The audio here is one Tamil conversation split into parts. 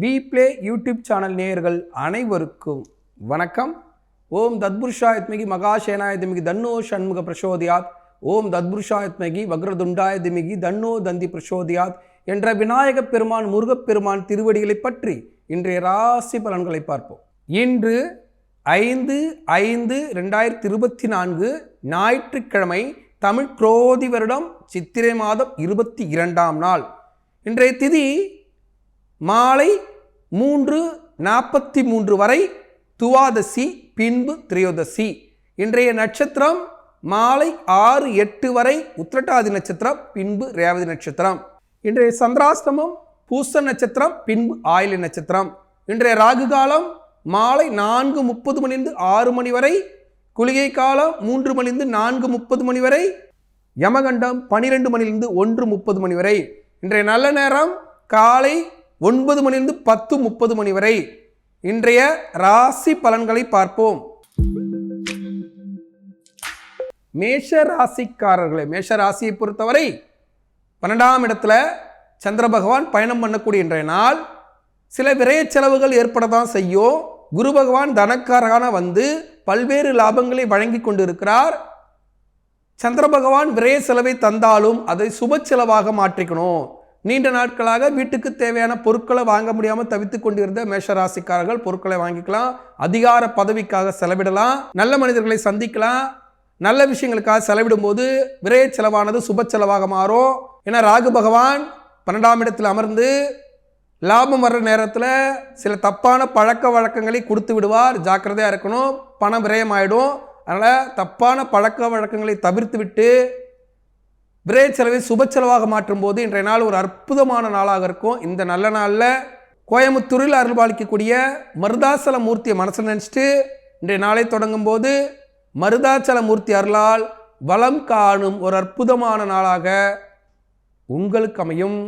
வி பிளே யூடியூப் சேனல் நேயர்கள் அனைவருக்கும் வணக்கம். ஓம் தத்புருஷாயத்மிகி மகாசேனாயத்மிகி தன்னோ ஷண்முக பிரசோதியாத். ஓம் தத்புருஷாயத்மகி வக்ரதுண்டாயத்மிகி தன்னோ தந்தி பிரசோதியாத் என்ற விநாயகப் பெருமான் முருகப்பெருமான் திருவடிகளை பற்றி இன்றைய ராசி பலன்களை பார்ப்போம். இன்று ஐந்து ஐந்து ரெண்டாயிரத்தி இருபத்தி நான்கு ஞாயிற்றுக்கிழமை தமிழ் குரோதி வருடம் சித்திரை மாதம் இருபத்தி இரண்டாம் நாள். இன்றைய திதி மாலை மூன்று நாற்பத்தி மூன்று வரை துவாதசி பின்பு திரையோதசி. இன்றைய நட்சத்திரம் மாலை ஆறு எட்டு வரை உத்திரட்டாதி நட்சத்திரம் பின்பு ரேவதி நட்சத்திரம். இன்றைய சந்திராஷ்டமம் பூச நட்சத்திரம் பின்பு ஆயில நட்சத்திரம். இன்றைய ராகு காலம் மாலை நான்கு முப்பது மணிந்து ஆறு மணி வரை குளிகை காலம் மூன்று மணிலிருந்து நான்கு முப்பது மணி வரை யமகண்டம் பனிரெண்டு மணிலிருந்து ஒன்று முப்பது மணி வரை. இன்றைய நல்ல நேரம் காலை ஒன்பது மணிலிருந்து பத்து முப்பது மணி வரை. இன்றைய ராசி பலன்களை பார்ப்போம். மேஷ ராசிக்காரர்களே மேஷ ராசியை பொறுத்தவரை பன்னெண்டாம் இடத்துல சந்திர பகவான் பயணம் பண்ணக்கூடிய இன்றைய நாள் சில விரைய செலவுகள் ஏற்பட தான் செய்யும். குரு பகவான் தனக்காரகான வந்து பல்வேறு லாபங்களை வழங்கி கொண்டிருக்கிறார். சந்திர பகவான் விரைய செலவை தந்தாலும் அதை சுப செலவாக மாற்றிக்கணும். நீண்ட நாட்களாக வீட்டுக்கு தேவையான பொருட்களை வாங்க முடியாமல் தவித்து கொண்டிருந்த மேஷராசிக்காரர்கள் பொருட்களை வாங்கிக்கலாம். அதிகார பதவிக்காக செலவிடலாம். நல்ல மனிதர்களை சந்திக்கலாம். நல்ல விஷயங்களுக்காக செலவிடும்போது விரைய செலவானது சுப செலவாக மாறும். ஏன்னா ராகு பகவான் பன்னெண்டாம் இடத்தில் அமர்ந்து லாபம் வர்ற நேரத்தில் சில தப்பான பழக்க வழக்கங்களை கொடுத்து விடுவார். ஜாக்கிரதையாக இருக்கணும். பணம் விரயமாயிடும். அதனால் தப்பான பழக்க வழக்கங்களை தவிர்த்து விட்டு விரை செலவை சுப செலவாக மாற்றும் போது இன்றைய நாள் ஒரு அற்புதமான நாளாக இருக்கும். இந்த நல்ல நாளில் கோயம்புத்தூரில் அருள்பாலிக்கக்கூடிய மருதாசல மூர்த்தியை மனசில் நினச்சிட்டு இன்றைய நாளை தொடங்கும் போது மருதாச்சல மூர்த்தி அருளால் வளம் காணும் ஒரு அற்புதமான நாளாக உங்களுக்கு அமையும்.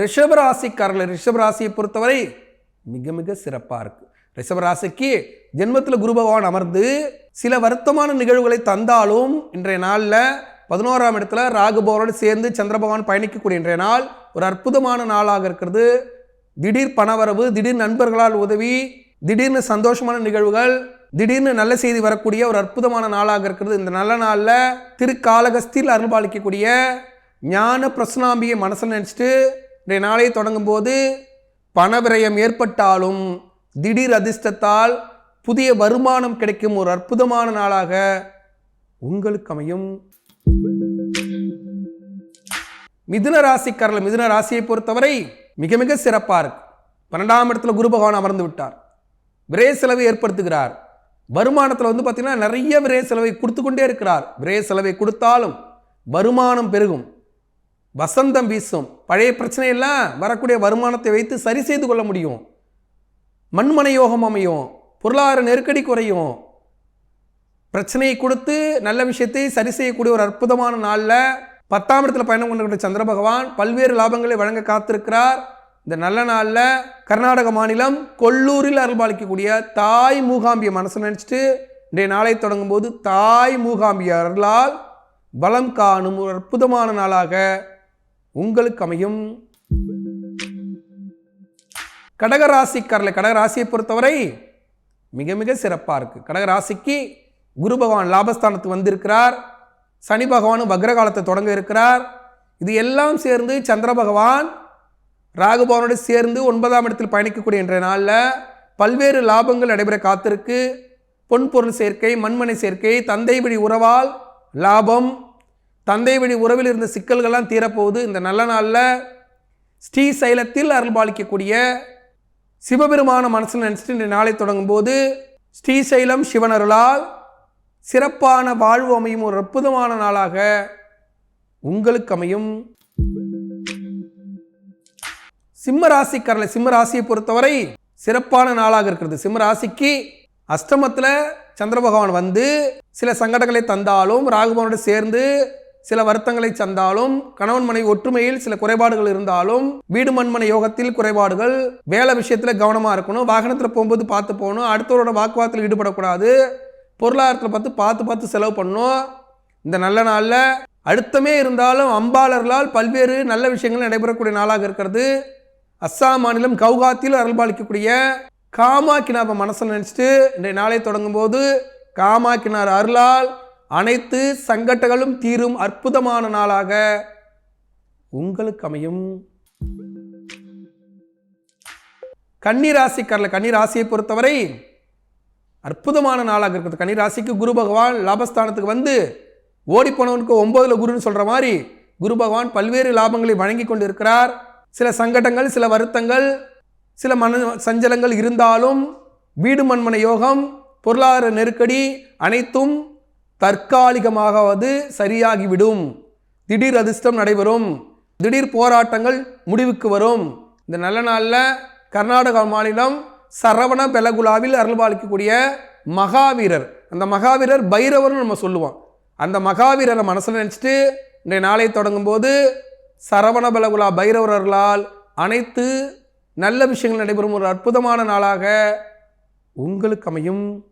ரிஷபராசிக்காரர்கள் ரிஷபராசியை பொறுத்தவரை மிக மிக சிறப்பாக இருக்குது ரிஷபராசிக்கு ஜென்மத்தில் குரு பகவான் அமர்ந்து சில வருத்தமான நிகழ்வுகளை தந்தாலும் இன்றைய நாளில் பதினோராம் இடத்துல ராகுபவனோடு சேர்ந்து சந்திர பகவான் பயணிக்கக்கூடிய இன்றைய நாள் ஒரு அற்புதமான நாளாக இருக்கிறது. திடீர் பணவரவு திடீர் நண்பர்களால் உதவி திடீர்னு சந்தோஷமான நிகழ்வுகள் திடீர்னு நல்ல செய்தி வரக்கூடிய ஒரு அற்புதமான நாளாக இருக்கிறது. இந்த நல்ல நாளில் திருக்காலகஸ்தியில் அருள்பாலிக்கக்கூடிய ஞான பிரசனாம்பியை மனசில் நினச்சிட்டு இன்றைய நாளை தொடங்கும் போது பணவிரயம் ஏற்பட்டாலும் திடீர் அதிர்ஷ்டத்தால் புதிய வருமானம் கிடைக்கும் ஒரு அற்புதமான நாளாக உங்களுக்கு அமையும். மிதுன ராசிக்காரர்கள் மிதுன ராசியை பொறுத்தவரை மிக மிக சிறப்பாக இருக்கு. பன்னெண்டாம் இடத்துல குரு பகவான் அமர்ந்து விட்டார். விரய செலவை ஏற்படுத்துகிறார். வருமானத்தில் வந்து பார்த்தீங்கன்னா நிறைய விரய செலவை கொடுத்து கொண்டே இருக்கிறார். விரய செலவை கொடுத்தாலும் வருமானம் பெருகும். வசந்தம் வீசும். பழைய பிரச்சனையெல்லாம் வரக்கூடிய வருமானத்தை வைத்து சரி செய்து கொள்ள முடியும். மண்மனை யோகம் அமையும் பொருளாதார நெருக்கடி குறையும். பிரச்சனையை கொடுத்து நல்ல விஷயத்தை சரி செய்யக்கூடிய ஒரு அற்புதமான நாளில் பத்தாம் இடத்துல பயணம் கொண்டிருக்கிற சந்திர பகவான் பல்வேறு லாபங்களை வழங்க காத்திருக்கிறார். இந்த நல்ல நாளில் கர்நாடக மாநிலம் கொல்லூரில் அருள்பாலிக்கக்கூடிய தாய் மூகாம்பிய மனசு நினச்சிட்டு இன்றைய நாளை தொடங்கும் போது தாய் மூகாம்பிய அருளால் பலம் காணும் ஒரு அற்புதமான நாளாக உங்களுக்கு அமையும். கடகராசிக்காரர்களை கடகராசியை பொறுத்தவரை மிக மிக சிறப்பாக இருக்குது கடகராசிக்கு குரு பகவான் லாபஸ்தானத்துக்கு வந்திருக்கிறார். சனி பகவானும் வக்ரகாலத்தை தொடங்க இருக்கிறார். இது எல்லாம் சேர்ந்து சந்திர பகவான் ராகுபவனோடு சேர்ந்து ஒன்பதாம் இடத்தில் பயணிக்கக்கூடிய என்ற நாளில் பல்வேறு லாபங்கள் நடைபெற காத்திருக்கு. பொன்பொருள் சேர்க்கை மண்மனை சேர்க்கை தந்தை வழி உறவால் லாபம் தந்தை வழி உறவில் இருந்த சிக்கல்கள்லாம் தீரப்போகுது. இந்த நல்ல நாளில் ஸ்ரீசைலத்தில் அருள்பாலிக்கக்கூடிய சிவபெருமான மனசில் நினச்சிட்டு இந்த நாளை தொடங்கும் போது ஸ்ரீசைலம் சிவனருளால் சிறப்பான வாழ்வு அமையும் ஒரு அற்புதமான நாளாக உங்களுக்கு அமையும். சிம்ம ராசிக்காரர்களை சிம்ம ராசியை பொறுத்தவரை சிறப்பான நாளாக இருக்கிறது. சிம்ம ராசிக்கு அஷ்டமத்தில் சந்திர பகவான் வந்து சில சங்கடங்களை தந்தாலும் ராகுபவனோடு சேர்ந்து சில வருத்தங்களை சந்தாலும் கணவன் மனை ஒற்றுமையில் சில குறைபாடுகள் இருந்தாலும் வீடு மண்மனை யோகத்தில் குறைபாடுகள் வேலை விஷயத்தில் கவனமாக இருக்கணும் வாகனத்தில் போகும்போது பார்த்து போகணும் அடுத்தவரோட வாக்குவாதத்தில் ஈடுபடக்கூடாது பொருளாதாரத்தில் பார்த்து பார்த்து பார்த்து செலவு பண்ணணும். இந்த நல்ல நாளில் அழுத்தமே இருந்தாலும் அம்பாளர்களால் பல்வேறு நல்ல விஷயங்கள் நடைபெறக்கூடிய நாளாக இருக்கிறது. அஸ்ஸாம் மாநிலம் கவுகாத்தில் அருள்பாலிக்கக்கூடிய காமாக்கினாவை மனசில் நினச்சிட்டு இன்றைய நாளை தொடங்கும் போது காமாக்கினார் அருளால் அனைத்து சங்கட்டங்களும் தீரும் அற்புதமான நாளாக உங்களுக்கு அமையும். கன்னிராசிக்காரில் கன்னிராசியை கன்னி ராசியை பொறுத்தவரை அற்புதமான நாளாக இருக்குது. கன்னி ராசிக்கு குரு பகவான் லாபஸ்தானத்துக்கு வந்து ஓடி போனவனுக்கு ஒன்பதுல குருன்னு சொல்கிற மாதிரி குரு பகவான் பல்வேறு லாபங்களை வழங்கி கொண்டு இருக்கிறார் சில சங்கடங்கள் சில வருத்தங்கள் சில மன சஞ்சலங்கள் இருந்தாலும் வீடு மண்மனை யோகம் பொருளாதார நெருக்கடி அனைத்தும் தற்காலிகமாகவது சரியாகிவிடும். திடீர் அதிர்ஷ்டம் நடைபெறும். திடீர் போராட்டங்கள் முடிவுக்கு வரும். இந்த நல்ல நாளில் கர்நாடகா மாநிலம் சரவண பெலகுலாவில் அருள்பாலிக்கக்கூடிய மகாவீரர். அந்த மகாவீரர் பைரவர்னு நம்ம சொல்லுவோம். அந்த மகாவீரரை மனசில் நினச்சிட்டு இன்றைய நாளை தொடங்கும் போது சரவண பெலகுலா பைரவர்களால் அனைத்து நல்ல விஷயங்கள் நடைபெறும் ஒரு அற்புதமான நாளாக உங்களுக்கு அமையும்.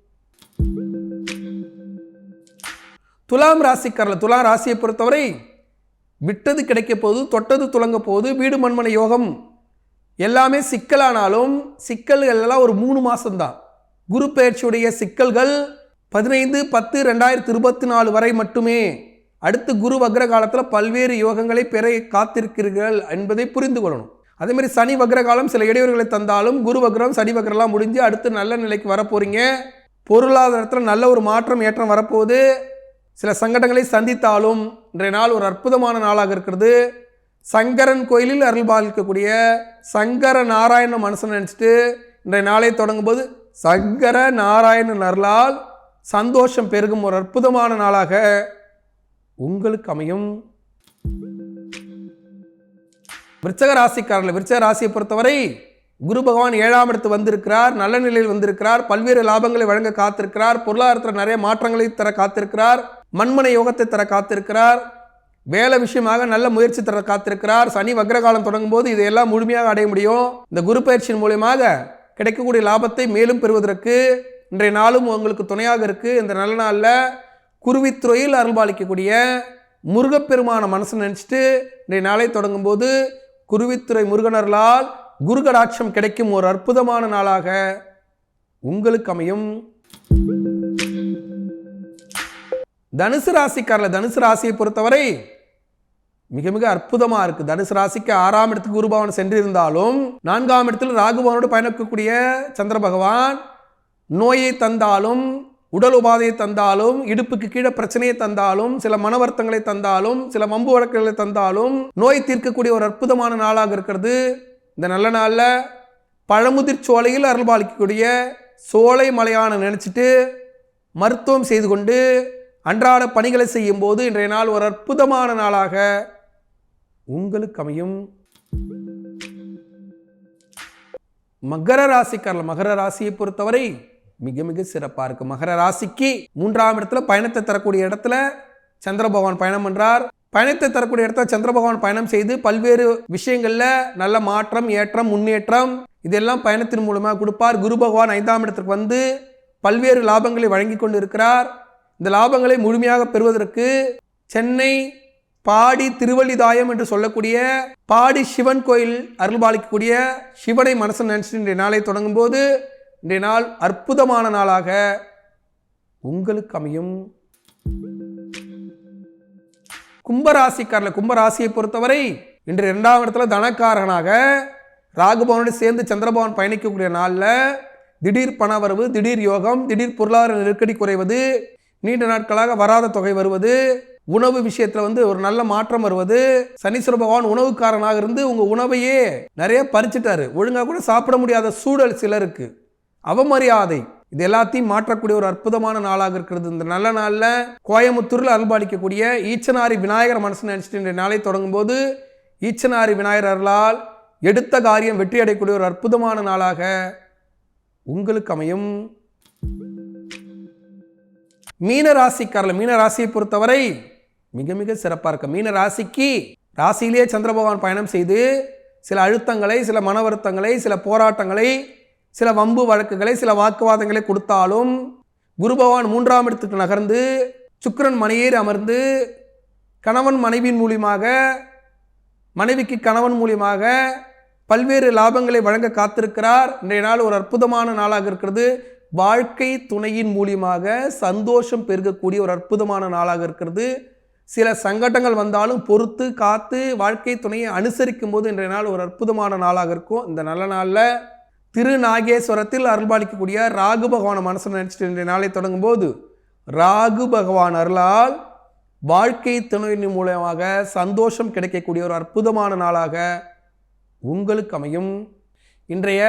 துலாம் ராசிக்காரில் துலாம் ராசியை பொறுத்தவரை விட்டது கிடைக்க போகுது தொட்டது துலங்க போகுது வீடு மண்மனை யோகம் எல்லாமே சிக்கலானாலும் சிக்கல்கள் எல்லாம் ஒரு மூணு மாதம்தான் குரு பயிற்சியுடைய சிக்கல்கள் பதினைந்து பத்து ரெண்டாயிரத்தி இருபத்தி நாலு வரை மட்டுமே. அடுத்து குரு வக்ர காலத்தில் பல்வேறு யோகங்களை பெற காத்திருக்கிறீர்கள் என்பதை புரிந்து கொள்ளணும். அதேமாதிரி சனி வக்ர காலம் சில இடையூறுகளை தந்தாலும் குரு வக்ரம் சனி வக்ரெல்லாம் முடிஞ்சு அடுத்து நல்ல நிலைக்கு வரப்போறீங்க. பொருளாதாரத்தில் நல்ல ஒரு மாற்றம் ஏற்றம் வரப்போகுது. சில சங்கடங்களை சந்தித்தாலும் இன்றைய நாள் ஒரு அற்புதமான நாளாக இருக்கிறது. சங்கரன் கோயிலில் அருள் பாலிக்கக்கூடிய சங்கர நாராயண மனசன் நினச்சிட்டு இன்றைய நாளை தொடங்கும்போது சங்கர நாராயணன் அருளால் சந்தோஷம் பெருகும் ஒரு அற்புதமான நாளாக உங்களுக்கு அமையும். விருச்சக ராசிக்காரர்கள் விருச்சக ராசியை பொறுத்தவரை குரு பகவான் ஏழாம் இடத்து வந்திருக்கிறார் நல்ல நிலையில் வந்திருக்கிறார் பல்வேறு லாபங்களை வழங்க காத்திருக்கிறார் பொருளாதாரத்தில் நிறைய மாற்றங்களை தர காத்திருக்கிறார். மண்மனை யோகத்தை தர காத்திருக்கிறார். வேலை விஷயமாக நல்ல முயற்சி தர காத்திருக்கிறார். சனி வக்ரகாலம் தொடங்கும் போது இதையெல்லாம் முழுமையாக அடைய முடியும். இந்த குரு பயிற்சியின் மூலியமாக கிடைக்கக்கூடிய லாபத்தை மேலும் பெறுவதற்கு இன்றைய நாளும் உங்களுக்கு துணையாக இருக்கு. இந்த நல்ல நாளில் குருவித்துறையில் அருள்பாலிக்கக்கூடிய முருகப்பெருமான மனசு நினச்சிட்டு இன்றைய நாளை தொடங்கும் போது குருவித்துறை முருகனர்களால் குருகடாட்சம் கிடைக்கும் ஒரு அற்புதமான நாளாக உங்களுக்கு அமையும். தனுசு ராசிக்காரில் தனுசு ராசியை பொறுத்தவரை மிக மிக அற்புதமாக இருக்குது தனுசு ராசிக்கு ஆறாம் இடத்துக்கு குருபவன் சென்றிருந்தாலும் நான்காம் இடத்தில் ராகுபவனோடு பயணிக்கக்கூடிய சந்திர பகவான் நோயை தந்தாலும் உடல் உபாதையை தந்தாலும் இடுப்புக்கு கீழே பிரச்சனையை தந்தாலும் சில மன வருத்தங்களை தந்தாலும் சில மம்பு வழக்குகளை தந்தாலும் நோய் தீர்க்கக்கூடிய ஒரு அற்புதமான நாளாக இருக்கிறது. இந்த நல்ல நாளில் பழமுதிர் சோலையில் அருள்பாலிக்கக்கூடிய சோலை மலையான நினச்சிட்டு மருத்துவம் செய்து கொண்டு அன்றாட பணிகளை செய்யும் போது இன்றைய நாள் ஒரு அற்புதமான நாளாக உங்களுக்கு அமையும். மகர ராசிக்காரர்கள் மகர ராசியை பொறுத்தவரை மிக மிக சிறப்பாக இருக்கு. மகர ராசிக்கு மூன்றாம் இடத்துல பயணத்தை தரக்கூடிய இடத்துல சந்திர பகவான் பயணம் என்றார் பயணத்தை தரக்கூடிய இடத்துல சந்திர பகவான் பயணம் செய்து பல்வேறு விஷயங்களில் நல்ல மாற்றம் ஏற்றம் முன்னேற்றம் இதெல்லாம் பயணத்தின் மூலமாக கொடுப்பார். குரு பகவான் ஐந்தாம் இடத்துக்கு வந்து பல்வேறு லாபங்களை வழங்கி கொண்டு இருக்கிறார் இந்த லாபங்களை முழுமையாக பெறுவதற்கு சென்னை பாடி திருவள்ளிதாயம் என்று சொல்லக்கூடிய பாடி சிவன் கோயில் அருள்பாலிக்கக்கூடிய சிவனை மனசு நினைச்சு இன்றைய நாளை தொடங்கும் போது இன்றைய நாள் அற்புதமான நாளாக உங்களுக்கு அமையும். கும்பராசிக்காரில் கும்பராசியை பொறுத்தவரை இன்று இரண்டாம் இடத்துல தனக்காரனாக ராகுபவனோடு சேர்ந்து சந்திரபவன் பயணிக்கக்கூடிய நாளில் திடீர் பணவரவு திடீர் யோகம் திடீர் பொருளாதார நெருக்கடி குறைவது நீண்ட நாட்களாக வராத தொகை வருவது உணவு விஷயத்தில் வந்து ஒரு நல்ல மாற்றம் வருவது சனீஸ்வர பகவான் உணவுக்காரனாக இருந்து உங்கள் உணவையே நிறைய பறிச்சிட்டாரு. ஒழுங்காக கூட சாப்பிட முடியாத சூழல் சிலருக்கு. அவமரியாதை இது எல்லாத்தையும் மாற்றக்கூடிய ஒரு அற்புதமான நாளாக இருக்கிறது. இந்த நல்ல நாளில் கோயம்புத்தூரில் அருள்பாலிக்கக்கூடிய ஈச்சனாரி விநாயகர் மனசு நினச்சிட்டு நாளை தொடங்கும் போது ஈச்சனாரி விநாயகர் அருளால் எடுத்த காரியம் வெற்றி அடையக்கூடிய ஒரு அற்புதமான நாளாக உங்களுக்கு அமையும். மீன ராசிக்காரர்கள் மீன ராசியை பொறுத்தவரை மிக மிக சிறப்பாக இருக்கும் மீன ராசிக்கு ராசியிலேயே சந்திர பகவான் பயணம் செய்து சில அழுத்தங்களை சில மன வருத்தங்களை சில போராட்டங்களை சில வம்பு வழக்குகளை சில வாக்குவாதங்களை கொடுத்தாலும் குரு பகவான் மூன்றாம் இடத்துக்கு நகர்ந்து சுக்கரன் மனையேறி அமர்ந்து கணவன் மனைவியின் மூலியமாக மனைவிக்கு கணவன் மூலியமாக பல்வேறு லாபங்களை வழங்க காத்திருக்கிறார். இன்றைய நாள் ஒரு அற்புதமான நாளாக இருக்கிறது. வாழ்க்கை துணையின் மூலியமாக சந்தோஷம் பெருகக்கூடிய ஒரு அற்புதமான நாளாக இருக்கிறது. சில சங்கடங்கள் வந்தாலும் பொறுத்து காத்து வாழ்க்கை துணையை அனுசரிக்கும் போது இன்றைய நாள் ஒரு அற்புதமான நாளாக இருக்கும். இந்த நல்ல நாளில் திருநாகேஸ்வரத்தில் அருள்பாலிக்கக்கூடிய ராகு பகவானை மனசில் நினச்சிட்டு இன்றைய நாளை தொடங்கும் போது ராகு பகவான் அருளால் வாழ்க்கை துணையின் மூலமாக சந்தோஷம் கிடைக்கக்கூடிய ஒரு அற்புதமான நாளாக உங்களுக்கு அமையும். இன்றைய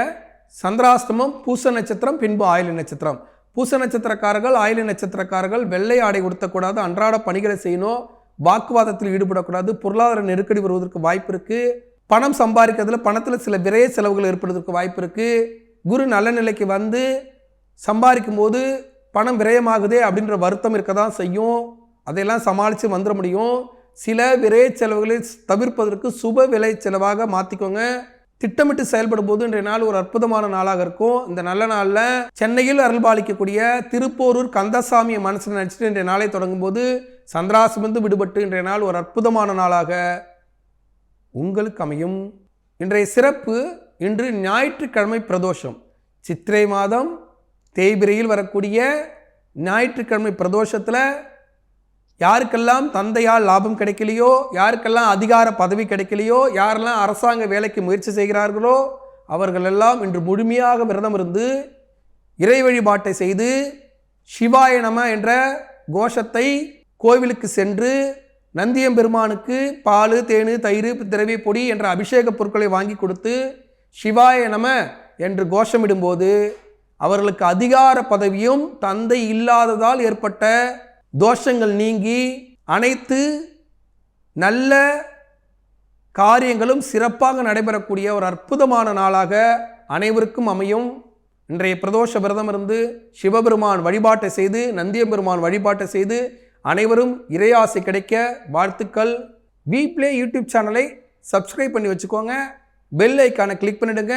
சந்திராஸ்தமம் பூச நட்சத்திரம் பின்பு ஆயில நட்சத்திரம். பூச நட்சத்திரக்காரர்கள் ஆயில நட்சத்திரக்காரர்கள் வெள்ளை ஆடை உடுத்தக்கூடாது அன்றாட பணிகளை செய்யணும் வாக்குவாதத்தில் ஈடுபடக்கூடாது பொருளாதார நெருக்கடி வருவதற்கு வாய்ப்பு இருக்குது பணம் சம்பாதிக்கிறதுல பணத்தில் சில விரைய செலவுகள் ஏற்படுவதற்கு வாய்ப்பு இருக்குது குரு நல்ல நிலைக்கு வந்து சம்பாதிக்கும் போது பணம் விரயமாகுதே அப்படின்ற வருத்தம் இருக்க தான் செய்யும். அதையெல்லாம் சமாளித்து வந்துட முடியும். சில விரைய செலவுகளை தவிர்ப்பதற்கு சுப விலை செலவாக மாற்றிக்கோங்க திட்டமிட்டு செயல்படும் போது இன்றைய நாள் ஒரு அற்புதமான நாளாக இருக்கும். இந்த நல்ல நாளில் சென்னையில் அருள்பாலிக்கக்கூடிய திருப்போரூர் கந்தசாமியை மனசில் நினச்சிட்டு இன்றைய நாளை தொடங்கும் போது சந்திராசிமந்து விடுபட்டு இன்றைய நாள் ஒரு அற்புதமான நாளாக உங்களுக்கு அமையும். இன்றைய சிறப்பு இன்று ஞாயிற்றுக்கிழமை பிரதோஷம். சித்திரை மாதம் தேய்பிரையில் வரக்கூடிய ஞாயிற்றுக்கிழமை பிரதோஷத்தில் யாருக்கெல்லாம் தந்தையால் லாபம் கிடைக்கலையோ யாருக்கெல்லாம் அதிகார பதவி கிடைக்கலையோ யாரெல்லாம் அரசாங்க வேலைக்கு முயற்சி செய்கிறார்களோ அவர்களெல்லாம் இன்று முழுமையாக விரதம் இருந்து இறை வழிபாட்டை செய்து சிவாய நம என்ற கோஷத்தை கோவிலுக்கு சென்று நந்தியம்பெருமானுக்கு பால் தேனு தயிர் திரவிய பொடி என்ற அபிஷேக பொருட்களை வாங்கி கொடுத்து சிவாய நம என்று கோஷமிடும்போது அவர்களுக்கு அதிகார பதவியும் தந்தை இல்லாததால் ஏற்பட்ட தோஷங்கள் நீங்கி அனைத்து நல்ல காரியங்களும் சிறப்பாக நடைபெறக்கூடிய ஒரு அற்புதமான நாளாக அனைவருக்கும் அமையும். இன்றைய பிரதோஷ விரதம் இருந்து சிவபெருமான் வழிபாட்டை செய்து நந்தியம்பெருமான் வழிபாட்டை செய்து அனைவரும் இறையாசை கிடைக்க வாழ்த்துக்கள். வி பிளே யூடியூப் சேனலை சப்ஸ்கிரைப் பண்ணி வச்சுக்கோங்க. பெல் ஐக்கானை கிளிக் பண்ணிடுங்க.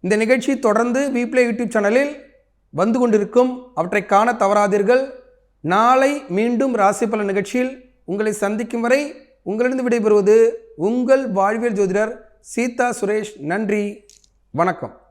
இந்த நிகழ்ச்சி தொடர்ந்து வி பிளே யூடியூப் சேனலில் வந்து கொண்டிருக்கும். அவற்றை காண தவறாதீர்கள். நாளை மீண்டும் ராசிபல நிகழ்ச்சியில் உங்களை சந்திக்கும் வரை உங்களிடம் விடைபெறுவது உங்கள் வாழ்வியல் ஜோதிடர் சீதா சுரேஷ். நன்றி. வணக்கம்.